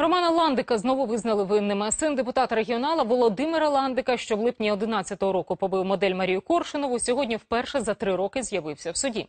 Романа Ландика знову визнали винними. Син депутата регіонала Володимира Ландика, що в липні 11-го року побив модель Марію Коршунову, сьогодні вперше за три роки з'явився в суді.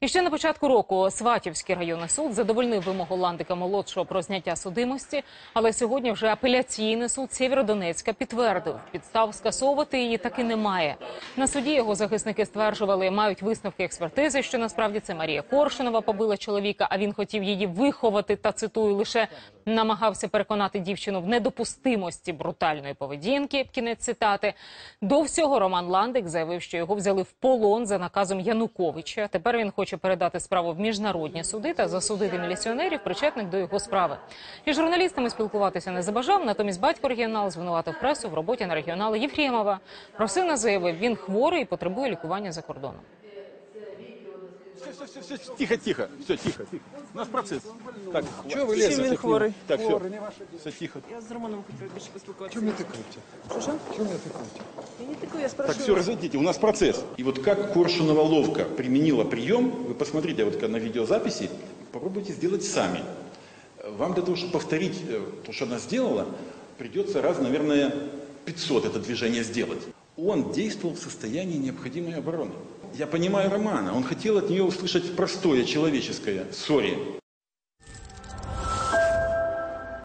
І ще на початку року Сватівський районний суд задовольнив вимогу Ландика молодшого про зняття судимості, але сьогодні вже апеляційний суд Сєвєродонецька підтвердив, підстав скасовувати її таки немає. На суді його захисники стверджували, мають висновки експертизи, що насправді це Марія Коршунова побила чоловіка, а він хотів її виховати та цитую лише намагався переконати дівчину в недопустимості брутальної поведінки. Кінець цитати. До всього Роман Ландик заявив, що його взяли в полон за наказом Януковича. Тепер він хоче передати справу в міжнародні суди та засудити міліціонерів, причетних до його справи. І журналістами спілкуватися не забажав. Натомість батько регіонал звинуватив пресу в роботі на регіонала Єфремова. Про сина заявив, він хворий і потребує лікування за кордоном. Все, все, все, все, тихо, тихо, все, тихо, тихо. У нас процесс. Так, Чого ви Чим лізете він к нему? хворий? Так, все, все, тихо. Я з Романом хотіла більше поспілкуватися. Чего мне тыкаете? Что? Чего мне тыкаете? Я не такой, я Так, спрашиваю. все, разойдите, у нас процесс. И вот как Коршунова ловко применила прием, вы посмотрите вот на видеозаписи, попробуйте сделать сами. Вам для того, чтобы повторить э, то, что она сделала, придется раз, наверное, 500 это движение сделать. Он действовал в состоянии необходимой обороны. Я понимаю Романа, он хотел от нее услышать простое человеческое «сори».